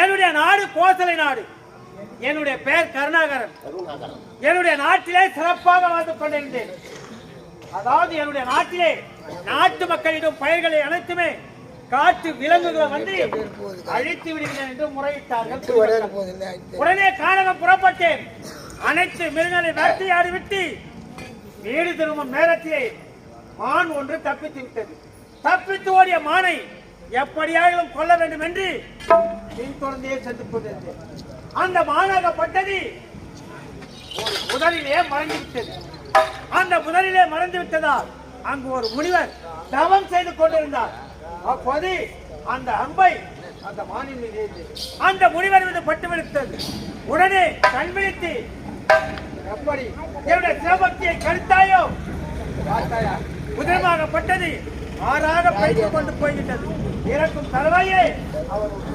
என்னுடைய நாடு கோசலை நாடு. என்னுடைய பெயர் கருணாகரன். என்னுடைய நாட்டிலே சிறப்பாக வாழ்ந்து கொண்டிருந்தேன். அதாவது என்னுடைய நாட்டிலே நாட்டு மக்களிடம் பயிர்களை அனைத்துமே காட்டு விலங்குகளை வந்து அழித்து விடுகிறேன் என்று முறையிட்டார்கள். உடனே கானகம் புறப்பட்டேன். அனைத்து மிருகங்களை வேட்டையாடி விட்டு வீடு திரும்பும் நேரத்திலே மான் ஒன்று தப்பித்து விட்டது. தப்பித்து ஓடிய மானை எப்படியாயிலும் கொல்ல வேண்டும் என்று பின்தொடர்ந்தே சென்று கொண்டிருந்தேன். அந்த மானாகப்பட்டது ஒரு முதலிலே மறைந்து விட்டது அந்த முதலிலே மறைந்து விட்டதால் அங்கு ஒரு முனிவர் தவம் செய்து கொண்டிருந்தார். அப்போது அந்த அம்பை அந்த ஏறியது. அந்த முனிவர் மீது பட்டு விடுத்தது உடனே கண் விழித்து எப்படி என்னுடைய சிவபக்தியை கருத்தாயோ? உதயமாகப்பட்டது. ஆறாக பயிற்சி கொண்டு போய்விட்டது. இறக்கும் தருவாயே அவர் ஒரு